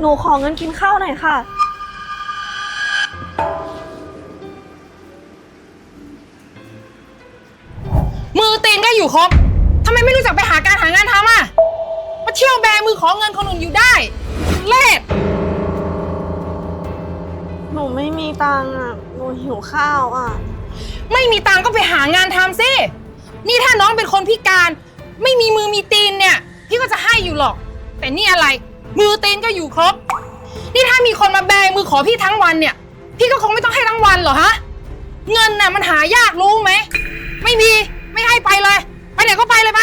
หนูขอเงินกินข้าวหน่อยค่ะ มือตีนก็อยู่ครบทำไมไม่รู้จักไปหาการหางานทำอะ มาเที่ยวแบมือขอเงินคนอื่นอยู่ได้เล่ห์หนูไม่มีตังค์อะ หนูหิวข้าวอะ ไม่มีตังค์ก็ไปหางานทำสิ นี่ถ้าน้องเป็นคนพิการ ไม่มีมือมีตีนเนี่ย พี่ก็จะให้อยู่หรอก แต่นี่อะไร มือตีนก็อยู่ครบ นี่ถ้ามีคนมาแบงมือขอพี่ทั้งวันเนี่ย พี่ก็คงไม่ต้องให้ทั้งวันหรอฮะ เงินน่ะมันหายากรู้ไหม ไม่มีไม่ให้ไปเลย ไปไหนก็ไปเลยไป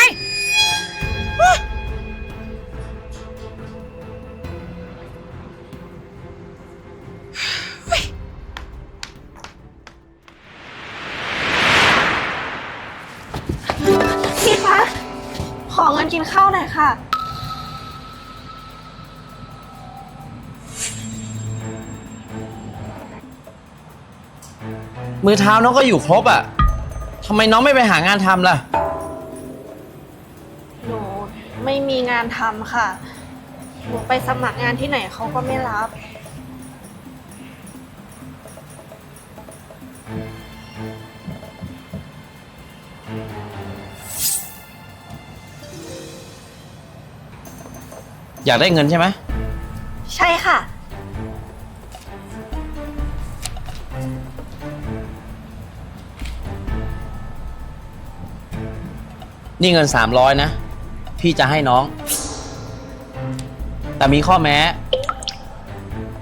พี่คะ ขอเงินกินข้าวหน่อยค่ะ มือเท้าน้องก็อยู่ครบอะทำไมน้องไม่ไปหางานทำล่ะ หนูไม่มีงานทำค่ะ หนูไปสมัครงานที่ไหนเขาก็ไม่รับ อยากได้เงินใช่ไหม นี่เงิน300นะ พี่จะให้น้อง แต่มีข้อแม้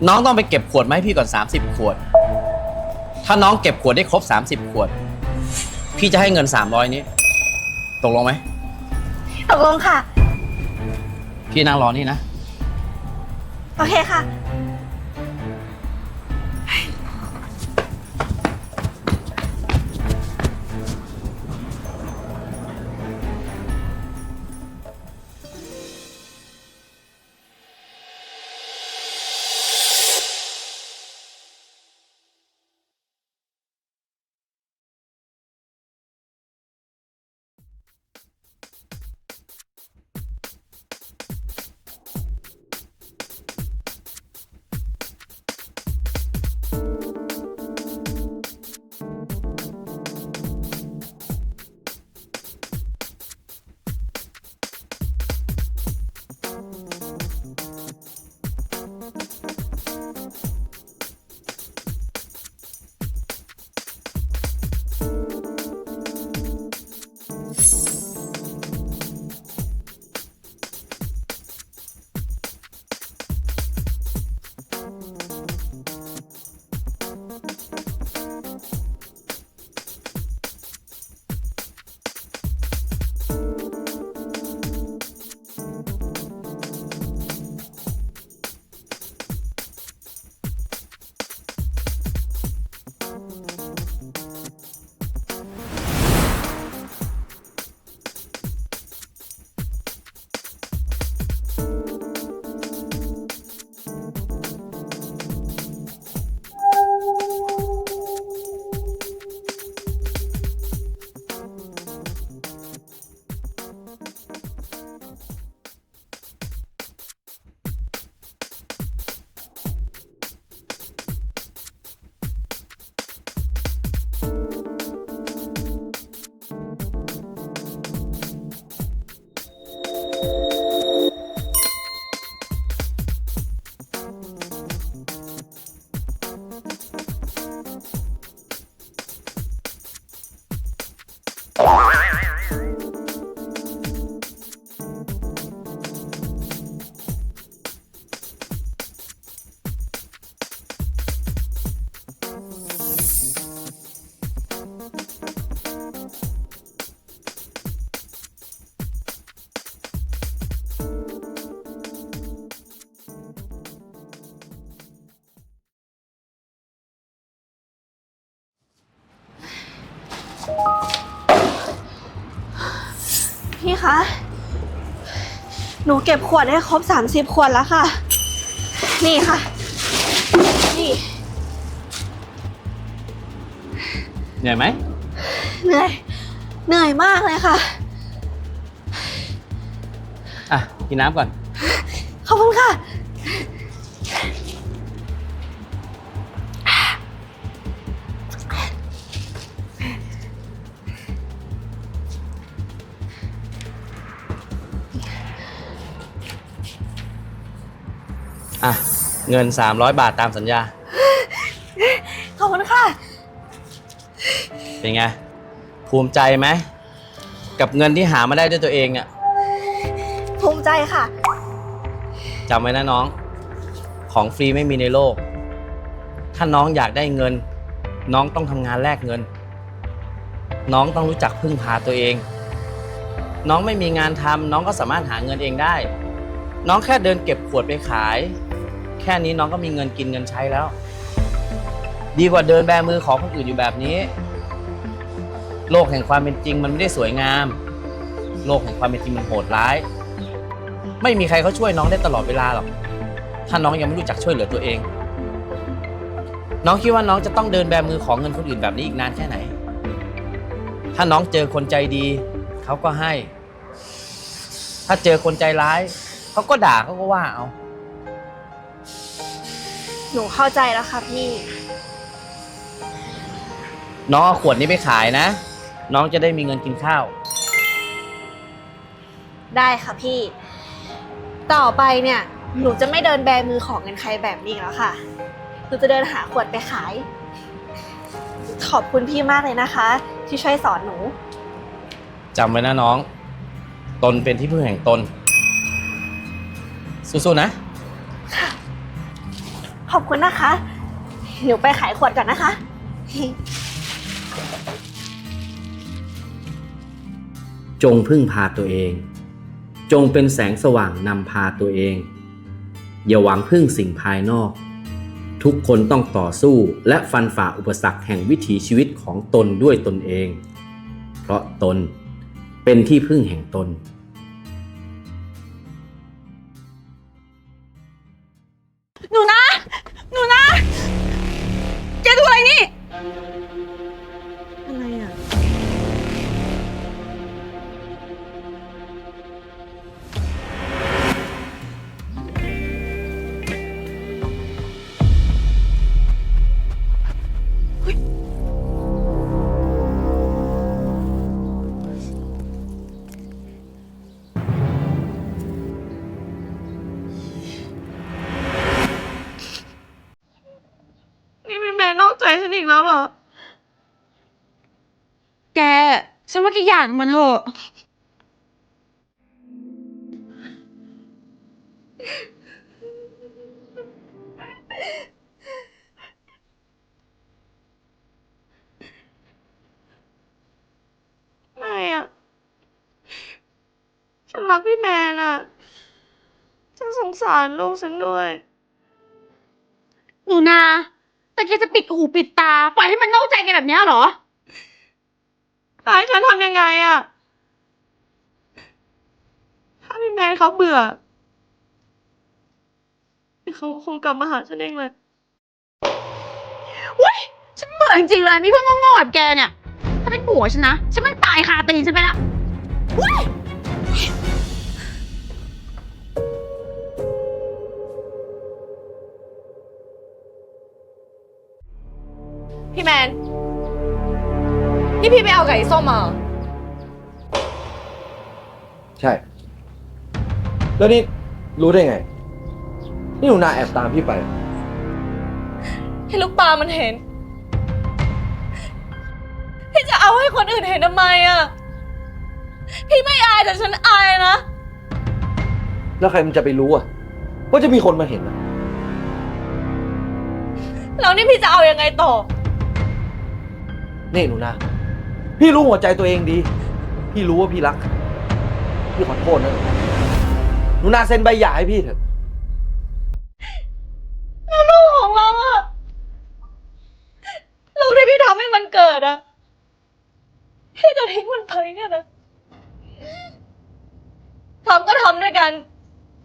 น้องต้องไปเก็บขวดมาให้พี่ก่อน 30 ขวด ถ้าน้องเก็บขวดได้ครบ 30 ขวด พี่จะให้เงิน 300 นี้ ตกลงไหม ตกลงค่ะ พี่นั่งรอนี่นะ โอเคค่ะ พี่คะ หนูเก็บขวดได้ครบ 30 ขวดแล้วค่ะ นี่ค่ะ นี่ เหนื่อยไหม เหนื่อย เหนื่อยมากเลยค่ะ อะ กินน้ำก่อน ขอบคุณค่ะอะ เงิน 300 บาทตามสัญญา ขอบคุณค่ะ เป็นไง ภูมิใจไหม กับเงินที่หามาได้ด้วยตัวเองอะภูมิใจค่ะ จำไว้นะน้อง ของฟรีไม่มีในโลก ถ้าน้องอยากได้เงิน น้องต้องทำงานแลกเงิน น้องต้องรู้จักพึ่งพาตัวเอง น้องไม่มีงานทำน้องก็สามารถหาเงินเองได้ น้องแค่เดินเก็บขวดไปขาย แค่นี้น้องก็มีเงินกินเงินใช้แล้ว ดีกว่าเดินแบมือของคนอื่นอยู่แบบนี้ โลกแห่งความเป็นจริงมันไม่ได้สวยงาม โลกแห่งความเป็นจริงมันโหดร้าย ไม่มีใครเขาช่วยน้องได้ตลอดเวลาหรอกถ้าน้องยังไม่รู้จักช่วยเหลือตัวเอง น้องคิดว่าน้องจะต้องเดินแบมือของเงินคนอื่นแบบนี้อีกนานแค่ไหน ถ้าน้องเจอคนใจดีเขาก็ให้ ถ้าเจอคนใจร้ายเขาก็ด่าเขาก็ว่าเอา หนูเข้าใจแล้วค่ะพี่ น้องเอาขวดนี้ไปขายนะ น้องจะได้มีเงินกินข้าว ได้ค่ะพี่ ต่อไปเนี่ย หนูจะไม่เดินแบมือของเงินใครแบบนี้อีกแล้วค่ะ หนูจะเดินหาขวดไปขาย ขอบคุณพี่มากเลยนะคะ ที่ช่วยสอนหนู จำไว้นะน้อง ตนเป็นที่พึ่งแห่งตน สู้ๆนะข อบคุณนะคะ หนูไปขายขวดก่อนนะคะ จงพึ่งพาตัวเอง จงเป็นแสงสว่างนำพาตัวเอง อย่าหวังพึ่งสิ่งภายนอก ทุกคนต้องต่อสู้และฟันฝ่าอุปสรรคแห่งวิถีชีวิตของตนด้วยตนเอง เพราะตนเป็นที่พึ่งแห่งตน ว่าแกหย่ากับมันเถอะไม่อะฉันรักพี่แมนอะฉันสงสารลูกฉันด้วย หนูนา แต่แกจะปิดหูปิดตา ปล่อยให้มันนอกใจแกแบบเนี้ยเหรอ ตายฉันทำยังไงอะถ้าพี่แมนเขาเบื่อ เขาคงกลับมาหาฉันเองเลยเว้ยฉันเบื่อจริงๆเลยมีเพื่อนโง่ๆแบบแกเนี่ย ถ้าเป็นผัวฉันนะ ฉันมันตายคาตีนฉันไปแล้วเว้ยพี่แมน นี่พี่ไปเอาไก่ส้มมาใช่ แล้วนี่รู้ได้ไง นี่หนูนาแอบตามพี่ไป ให้ลูกปลามันเห็น พี่จะเอาให้คนอื่นเห็นทำไมอะพี่ไม่อายแต่ฉันอายนะ แล้วใครมันจะไปรู้อะ ว่าจะมีคนมาเห็นอะแล้วนี่พี่จะเอายังไงต่อ นี่หนูนา พี่รู้หัวใจตัวเองดี พี่รู้ว่าพี่รัก พี่ขอโทษนะหนูนาเซ็นใบหย่าให้พี่เถอะ แล้วลูกของเราอะลูกที่พี่ทำให้มันเกิดอะพี่จะทิ้งมันไปเนี่ยนะทำก็ทำด้วยกัน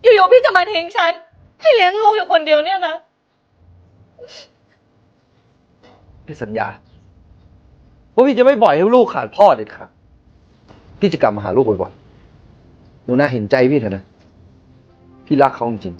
อยู่ๆพี่จะมาทิ้งฉัน ให้เลี้ยงลูกอยู่คนเดียวเนี่ยนะ พี่สัญญา พี่จะไม่ปล่อยให้ลูกขาดพ่อเด็ดขาดพี่จะกลับมาหาลูกบ่อยๆหนูน่าเห็นใจพี่เถอะนะ พี่รักเขาจริง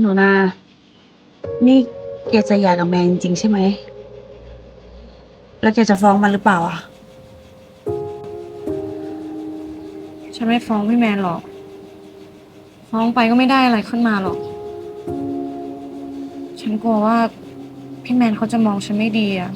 หนูนา นี่แกจะหย่ากับแมนจริงๆใช่ไหม แล้วแกจะฟ้องมันหรือเปล่าอะ ฉันไม่ฟ้องพี่แมนหรอก ฟ้องไปก็ไม่ได้อะไรขึ้นมาหรอก ฉันกลัวว่าพี่แมนเขาจะมองฉันไม่ดีอะ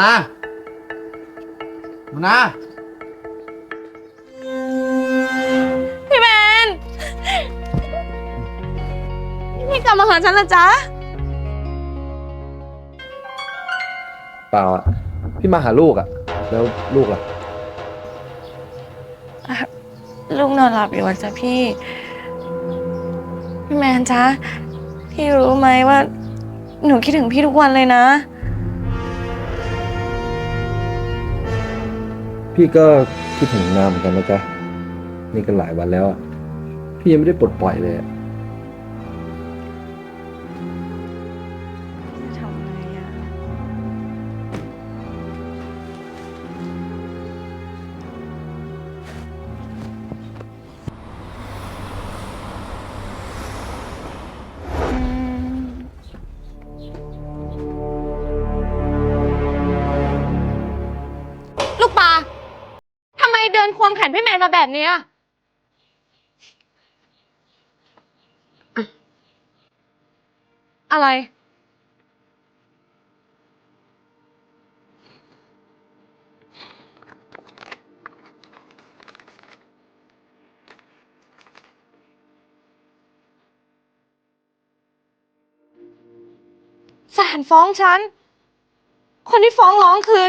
นูนาหนูนาพี่แมน พี่กลับมาหาฉันละจ๊ะ เปล่าอะพี่มาหาลูกอะแล้วลูกล่ะ ลูกนอนหลับอยู่อะจ๊ะพี่ พี่แมนจ๊ะ พี่รู้ไหมว่า หนูคิดถึงพี่ทุกวันเลยนะ พี่ก็คิดถึงนาเหมือนกันนะจ๊ะนี่ก็หลายวันแล้วอะพี่ยังไม่ได้ปลดปล่อยเลย เดินควงแขนพี่แมนมาแบบเนี้ยอะไรแสนฟ้องฉัน คนที่ฟ้องร้องคือ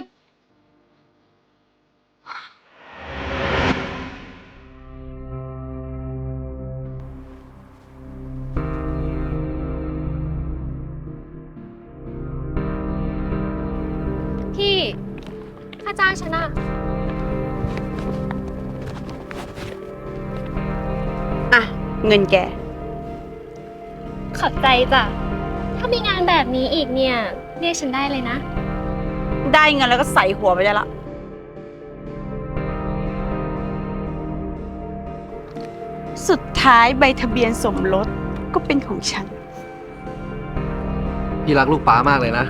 าจ้างฉันอะอะ เงินแก ขอบใจจ้ะ ถ้ามีงานแบบนี้อีกเนี่ย เรียกฉันได้เลยนะ ได้เงินแล้วก็ใส่หัวไปได้ละ สุดท้ายใบทะเบียนสมรสก็เป็นของฉัน พี่รักลูกป้ามากเลยนะ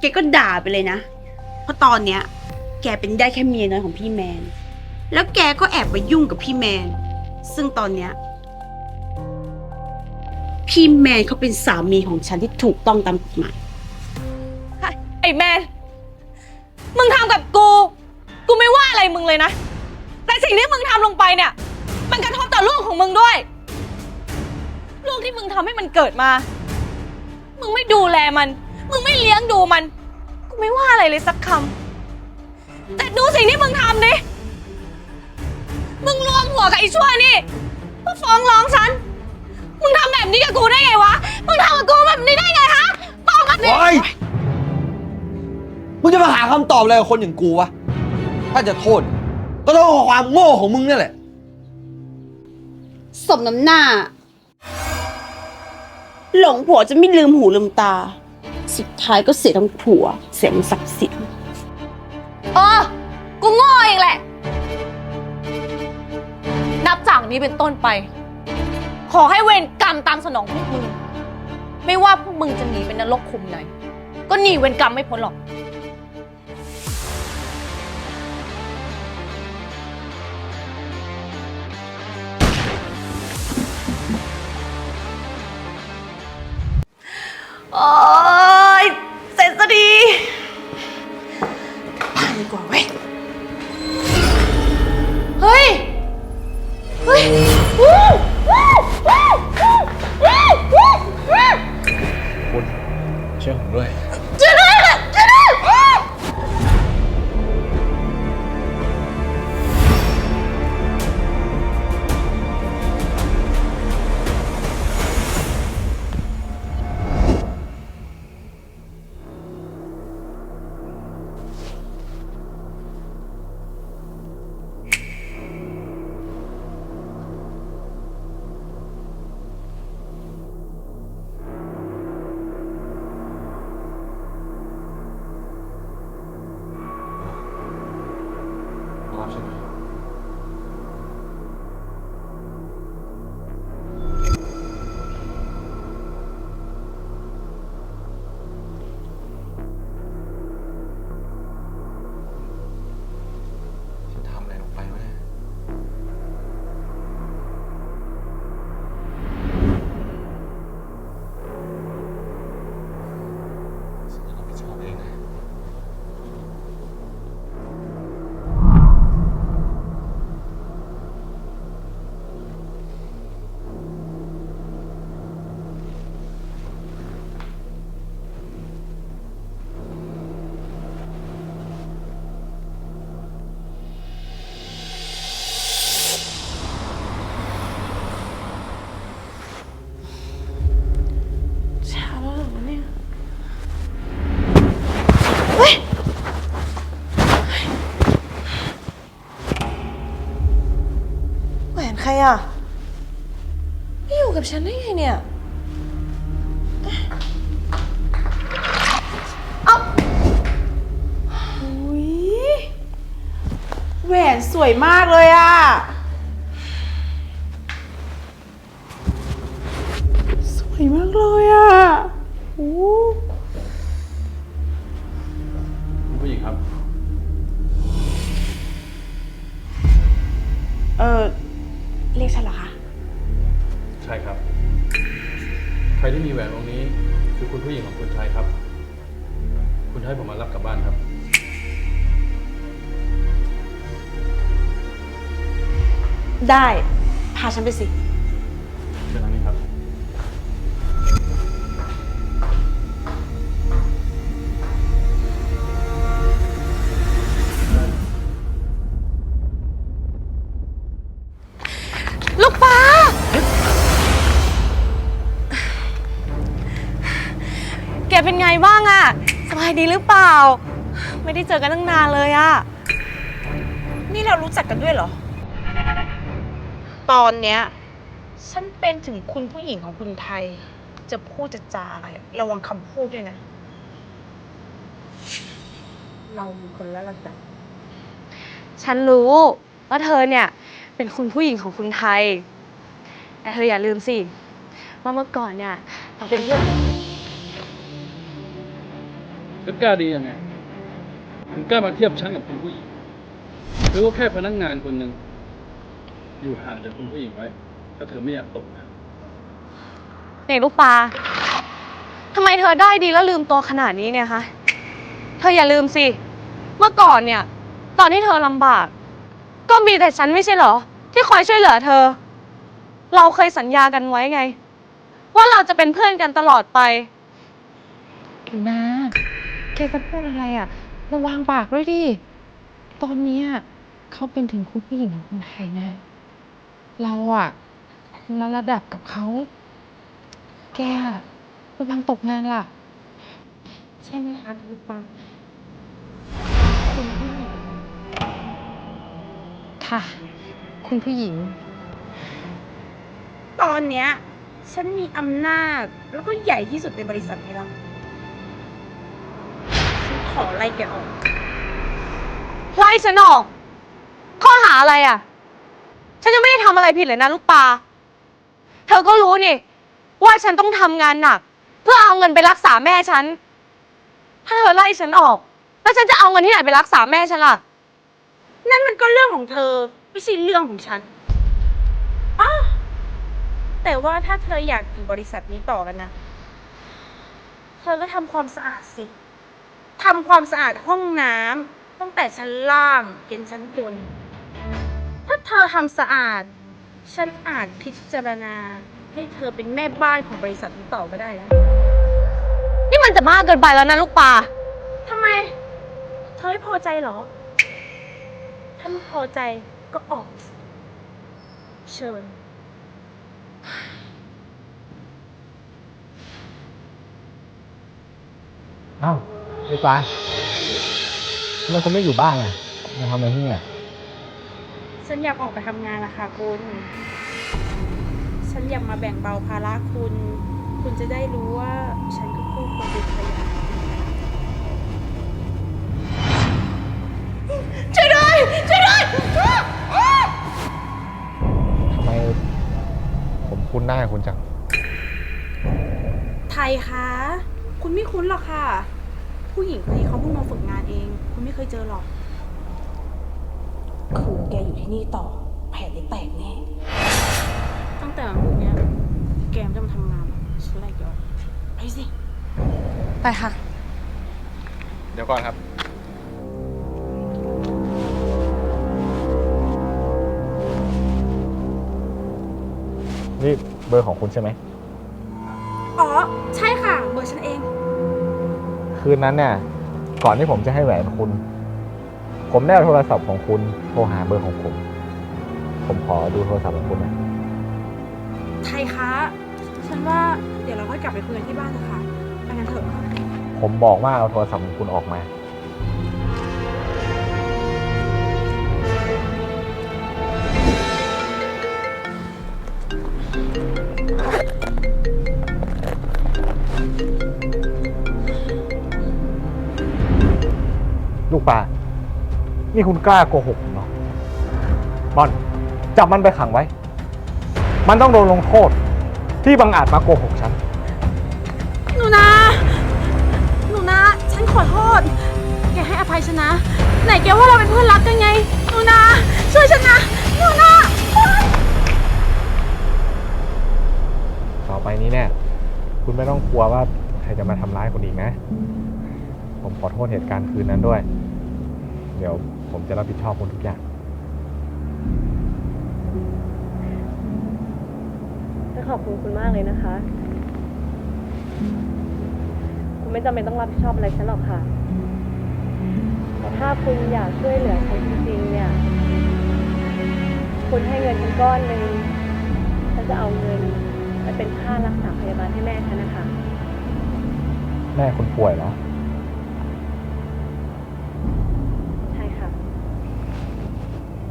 แกก็ด่าไปเลยนะ เพราะตอนเนี้ย แกเป็นได้แค่เมียน้อยของพี่แมน แล้วแกก็แอบไปยุ่งกับพี่แมน ซึ่งตอนเนี้ย พี่แมนเขาเป็นสามีของฉันที่ถูกต้องตามกฎหมาย ไอ้แมน มึงทำกับกู กูไม่ว่าอะไรมึงเลยนะ แต่สิ่งที่มึงทำลงไปเนี่ย มันกระทบต่อลูกของมึงด้วย ลูกที่มึงทำให้มันเกิดมา มึงไม่ดูแลมัน มึงไม่เลี้ยงดูมัน กูไม่ว่าอะไรเลยสักคำ แต่ดูสิ่งที่มึงทำดิ มึงรวมหัวกับไอ้ชั่วนี่มาฟ้องร้องฉัน มึงทำแบบนี้กับกูได้ไงวะ มึงทำกับกูแบบนี้ได้ไงฮะบอกมาสิโอ๊ยมึงจะมาหาคำตอบอะไรกับคนอย่างกูวะ ถ้าจะโทษ ก็ต้องเอาความโง่ของมึงนั่นแหละ สมน้ำหน้า หลงผัวจะไม่ลืมหูลืมตา สุดท้ายก็เสียทั้งผัว เสียทั้งทรัพย์สินเออ กูโง่เองแหละ นับจากนี้เป็นต้นไป ขอให้เวรกรรมตามสนองพวกมึง ไม่ว่าพวกมึงจะหนีเป็นนรกคุมไหน ก็หนีเวรกรรมไม่พ้นหรอก กับฉันได้ไงเนี่ย เอ้าอุ้ยแหวนสวยมากเลยอะสวยมากเลยอะโอ้คุณผู้หญิงครับ เออเรียกฉันเหรอคะ ใช่ครับ ใครที่มีแหวนวงนี้คือคุณผู้หญิงของคุณชายครับ คุณให้ผมมารับกลับบ้านครับ ได้ พาฉันไปสิายดีหรือเปล่า ไม่ได้เจอกันตั้งนานเลยอะนี่เรารู้จักกันด้วยเหรอ ตอนเนี้ย ฉันเป็นถึงคุณผู้หญิงของคุณไทย จะพูดจะจาอะไร ระวังคำพูดด้วยนะ เรามีคนละระดับฉันรู้ว่าเธอเนี่ยเป็นคุณผู้หญิงของคุณไทย แต่เธออย่าลืมสิว่าเมื่อก่อนเนี่ยเราเป็นเพื่อน ก็กล้าดียังไงถึงกล้ามาเทียบชั้นกับคุณผู้หญิงหรือว่าแค่พนักงานคนหนึ่งอยู่ห่างจากคุณผู้หญิงไว้ถ้าเธอไม่อยากตกนะนี่ลูกปลาทำไมเธอได้ดีแล้วลืมตัวขนาดนี้เนี่ยคะ เธออย่าลืมสิ เมื่อก่อนเนี่ย ตอนที่เธอลำบาก ก็มีแต่ฉันไม่ใช่เหรอ ที่คอยช่วยเหลือเธอ เราเคยสัญญากันไว้ไง ว่าเราจะเป็นเพื่อนกันตลอดไปนะ แกจะพูดอะไรอะ ระวังปากด้วยดิ ตอนเนี้ยเขาเป็นถึงคุณผู้หญิงของคนไทยนะ เราอะคนละระดับกับเขา แกอะระวังตกงานล่ะ ใช่ไหมคะคุณปังคุณผู้หญิง ค่ะ คุณผู้หญิง ตอนเนี้ย ฉันมีอำนาจแล้วก็ใหญ่ที่สุดในบริษัทนี้แล้วฉัน ขอไล่แกออกไล่ฉันออก ข้อหาอะไรอะ ฉันยังไม่ได้ทำอะไรผิดเลยนะลูกปลา เธอก็รู้นี่ ว่าฉันต้องทำงานหนัก เพื่อเอาเงินไปรักษาแม่ฉัน ถ้าเธอไล่ฉันออก แล้วฉันจะเอาเงินที่ไหนไปรักษาแม่ฉันล่ะ นั่นมันก็เรื่องของเธอ ไม่ใช่เรื่องของฉันอ้าแต่ว่าถ้าเธออยากอยู่บริษัทนี้ต่อกันนะ เธอก็ทำความสะอาดสิ ทำความสะอาดห้องน้ำตั้งแต่ชั้นล่างเป็นชั้นบน ถ้าเธอทำสะอาด ฉันอาจพิจารณา ให้เธอเป็นแม่บ้านของบริษัทนี้ต่อก็ได้นะนี่มันจะมากเกินไปแล้วนะลูกปลาทำไม เธอไม่พอใจเหรอ ถ้าไม่พอใจก็ออก เชิญ อ้าว พี่ฟ้าทำไมคุณไม่อยู่บ้านอะมาทำอะไรที่เนี่ยฉันอยากออกไปทำงานนะคะคุณ ฉันอยากมาแบ่งเบาภาระคุณ คุณจะได้รู้ว่าฉันก็คู่ควรเป็นภรรยาช่วยด้วยช่วยด้วยทำไมผมคุ้นหน้าคุณจัง ไทยคะ คุณไม่คุ้นหรอกค่ะ ญิงคนนี้เขาเพิ่งมาฝึกงานเอง คุณไม่เคยเจอหรอก คือแกอยู่ที่นี่ต่อ แผนได้แตกแน่ ตั้งแต่วันพรุ่งเนี้ยแกไม่ต้องทำงานฉันไล่แกออกไปสิ ไปค่ะ เดี๋ยวก่อนครับ นี่เบอร์ของคุณใช่ไหม คืนนั้นเนี่ยก่อนที่ผมจะให้แหวนคุณ ผมได้เอาโทรศัพท์ของคุณโทรหาเบอร์ของผม ผมขอดูโทรศัพท์ของคุณหน่อยไทยคะ ฉันว่าเดี๋ยวเราค่อยกลับไปคุยกันที่บ้านนะคะไปกันเถอะ ผมบอกว่าเอาโทรศัพท์ของคุณออกมา ลูกปลา นี่คุณกล้าโกหกผมเหรอบอลจับมันไปขังไว้ มันต้องโดนลงโทษ ที่บังอาจมาโกหกฉัน หนูนะ หนูนะ ฉันขอโทษ แกให้อภัยฉันนะ ไหนแกว่าเราเป็นเพื่อนรักกันไง หนูนะ ช่วยฉันนะ หนูนะ ต่อไปนี้เนี่ย คุณไม่ต้องกลัวว่าใครจะมาทำร้ายคุณอีกนะ ผมขอโทษเหตุการณ์คืนนั้นด้วย เดี๋ยวผมจะรับผิดชอบคุณทุกอย่าง ขอบคุณคุณมากเลยนะคะ คุณไม่จำเป็นต้องรับผิดชอบอะไรฉันหรอกค่ะ แต่ถ้าคุณอยากช่วยเหลือฉันจริงๆเนี่ย คุณให้เงินฉันก้อนหนึ่งฉันจะเอาเงินไปเป็นค่ารักษาพยาบาลให้แม่ฉันนะคะ แม่คุณป่วยเหรอ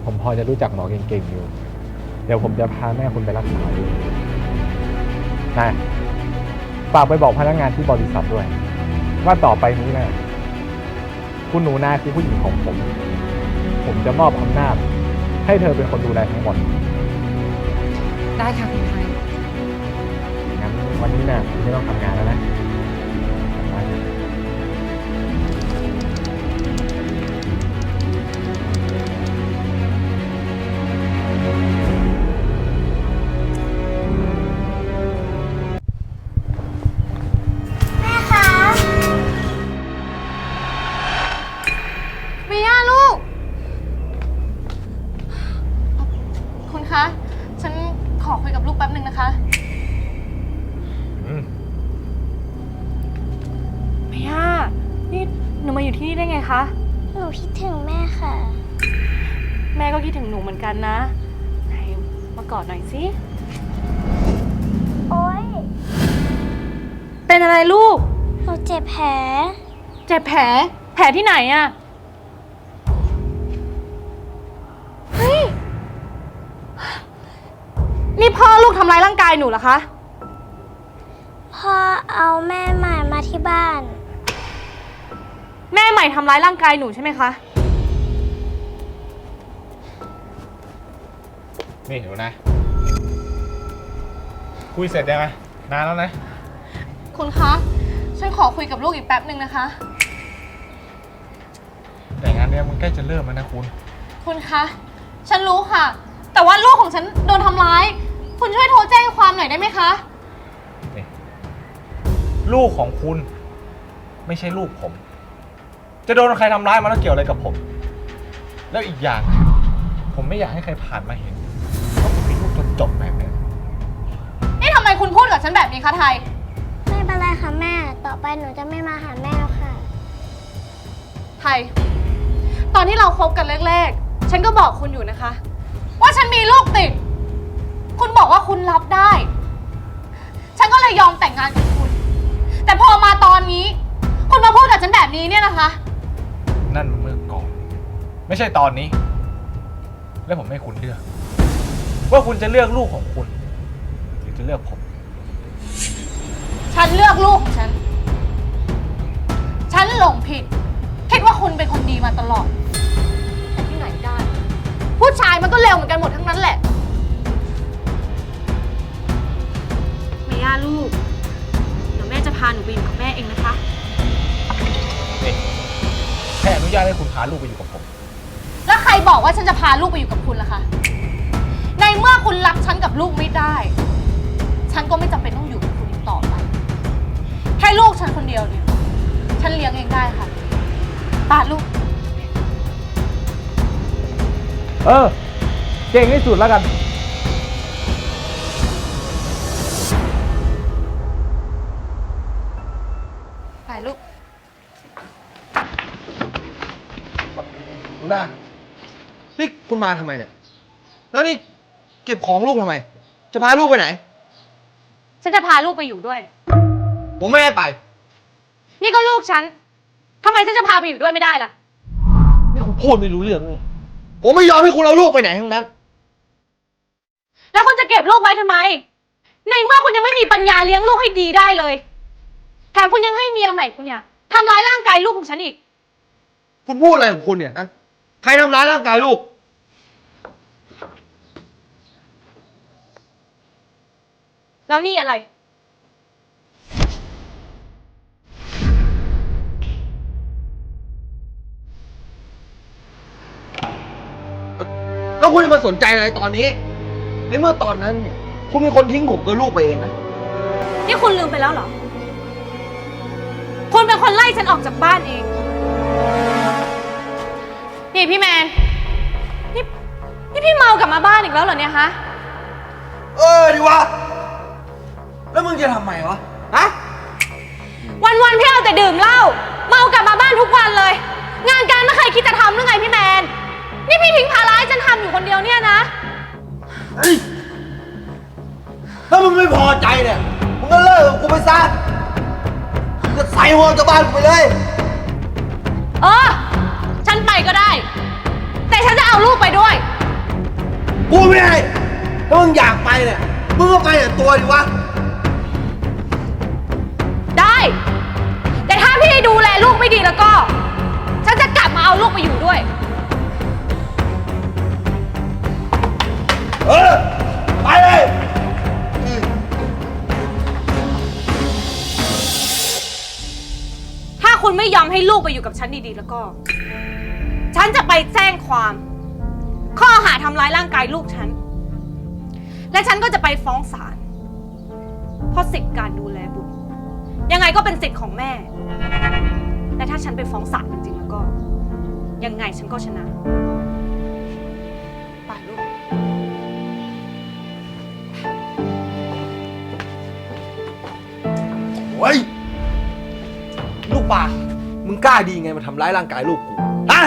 ผมพอจะรู้จักหมอเก่งๆอยู่ เดี๋ยวผมจะพาแม่คุณไปรักษาดูนะฝากไปบอกพนักงานที่บริษัทด้วย ว่าต่อไปนี้นะคุณหนูนาคือผู้หญิงของผม ผมจะมอบอำนาจให้เธอเป็นคนดูแลทั้งหมด ได้ค่ะคุณไทยงั้นวันนี้นะคุณไม่ต้องทำงานแล้วนะ คุณคะ ฉันขอคุยกับลูกแป๊บหนึ่งนะคะ อืมเมียนี่หนูมาอยู่ที่นี่ได้ไงคะ หนูคิดถึงแม่ค่ะ แม่ก็คิดถึงหนูเหมือนกันนะ ไหนมากอดหน่อยสิ โอ๊ย เป็นอะไรลูก หนูเจ็บแผล เจ็บแผล แผลที่ไหนอะ หนูเหรอคะ พ่อเอาแม่ใหม่มาที่บ้าน แม่ใหม่ทำร้ายร่างกายหนูใช่ไหมคะ นี่เดี๋ยวนะ คุยเสร็จยังไงนานแล้วนะ คุณคะ ฉันขอคุยกับลูกอีกแป๊บหนึ่งนะคะ แต่งานเนี้ยมันใกล้จะเริ่มแล้วนะคุณ คุณคะ ฉันรู้ค่ะ แต่ว่าลูกของฉันโดนทำร้าย คุณช่วยโทรแจ้งความหน่อยได้ไหมคะ นี่ลูกของคุณ ไม่ใช่ลูกผม จะโดนใครทำร้ายมาแล้วเกี่ยวอะไรกับผม แล้วอีกอย่าง ผมไม่อยากให้ใครผ่านมาเห็นว่าผมมีลูกจนจบแบบเนี้ยนี่ทำไมคุณพูดกับฉันแบบนี้คะไทย ไม่เป็นไรค่ะแม่ ต่อไปหนูจะไม่มาหาแม่แล้วค่ะ ไทย ตอนที่เราคบกันแรกๆ ฉันก็บอกคุณอยู่นะคะ ว่าฉันมีลูกติด คุณบอกว่าคุณรับได้ ฉันก็เลยยอมแต่งงานกับคุณ แต่พอมาตอนนี้ คุณมาพูดกับฉันแบบนี้เนี่ยนะคะ นั่นมันเมื่อก่อน ไม่ใช่ตอนนี้ แล้วผมให้คุณเลือก ว่าคุณจะเลือกลูกของคุณ หรือจะเลือกผม ฉันเลือกลูกของฉัน ฉันหลงผิด คิดว่าคุณเป็นคนดีมาตลอด แต่ที่ไหนได้ ผู้ชายมันก็เร็วเหมือนกันหมดทั้งนั้นแหละ ย่าลูก เดี๋ยวแม่จะพาหนูไปอยู่กับแม่เองนะคะ นี่ญาตให้คุณพาลูกไปอยู่กับผม แล้วใครบอกว่าฉันจะพาลูกไปอยู่กับคุณล่ะคะ ในเมื่อคุณรักฉันกับลูกไม่ได้ ฉันก็ไม่จำเป็นต้องอยู่กับคุณอีกต่อไป แค่ลูกฉันคนเดียวเนี่ย ฉันเลี้ยงเองได้ค่ะตาลูก เออ เก่งที่สุดแล้วกัน คุณมาทำไมเนี่ย แล้วนี่เก็บของลูกทำไม จะพาลูกไปไหน ฉันจะพาลูกไปอยู่ด้วย ผมไม่ให้ไป นี่ก็ลูกฉันทำไมฉันจะพาไปอยู่ด้วยไม่ได้ล่ะ นี่คุณพูดไม่รู้เรื่องเลยผมไม่ยอมให้คุณเอาลูกไปไหนทั้งนั้น แล้วคุณจะเก็บลูกไว้ทำไม ในเมื่อคุณยังไม่มีปัญญาเลี้ยงลูกให้ดีได้เลยแถมคุณยังให้เมียใหม่คุณเนี่ยทำร้ายร่างกายลูกของฉันอีก คุณพูดอะไรของคุณเนี่ยนะใครทำร้ายร่างกายลูก แล้วนี่อะไร แล้วคุณจะมาสนใจอะไรตอนนี้ ในเมื่อตอนนั้นเนี่ยคุณเป็นคนทิ้งผมกับลูกไปเองนะ นี่คุณลืมไปแล้วเหรอ คุณเป็นคนไล่ฉันออกจากบ้านเอง นี่พี่แมน นี่นี่พี่เมากลับมาบ้านอีกแล้วเหรอเนี่ยฮะ เออดีวะ แล้วมึงจะทำไมวะ ฮะ วันวันๆพี่เอาแต่ดื่มเหล้าเมากลับมาบ้านทุกวันเลย งานการไม่เคยคิดจะทำหรือไงพี่แมน นี่พี่ทิ้งภาระให้ฉันทำอยู่คนเดียวเนี่ยนะ เฮ้ย ถ้ามึงไม่พอใจเนี่ย มึงก็เลิกกับกูไปซะมึงก็ใส่หัวจากบ้านกูไปเลย เออ ฉันไปก็ได้ แต่ฉันจะเอาลูกไปด้วย กูไม่ให้ถ้ามึงอยากไปเนี่ย มึงก็ไปแต่ตัวดิวะ แต่ถ้าพี่ดูแลลูกไม่ดีแล้วก็ ฉันจะกลับมาเอาลูกไปอยู่ด้วย เออ ไปเลย ถ้าคุณไม่ยอมให้ลูกไปอยู่กับฉันดีๆแล้วก็ ฉันจะไปแจ้งความ ข้อหาทำร้ายร่างกายลูกฉัน และฉันก็จะไปฟ้องศาลเพราะสิทธิการดูแลบุตร ยังไงก็เป็นสิทธิ์ของแม่ และถ้าฉันไปฟ้องศาลจริงๆแล้วก็ ยังไงฉันก็ชนะไปลูก โอ้ยลูกป่ามึงกล้าดีไงมาทำร้ายร่างกายลูกกู ฮะ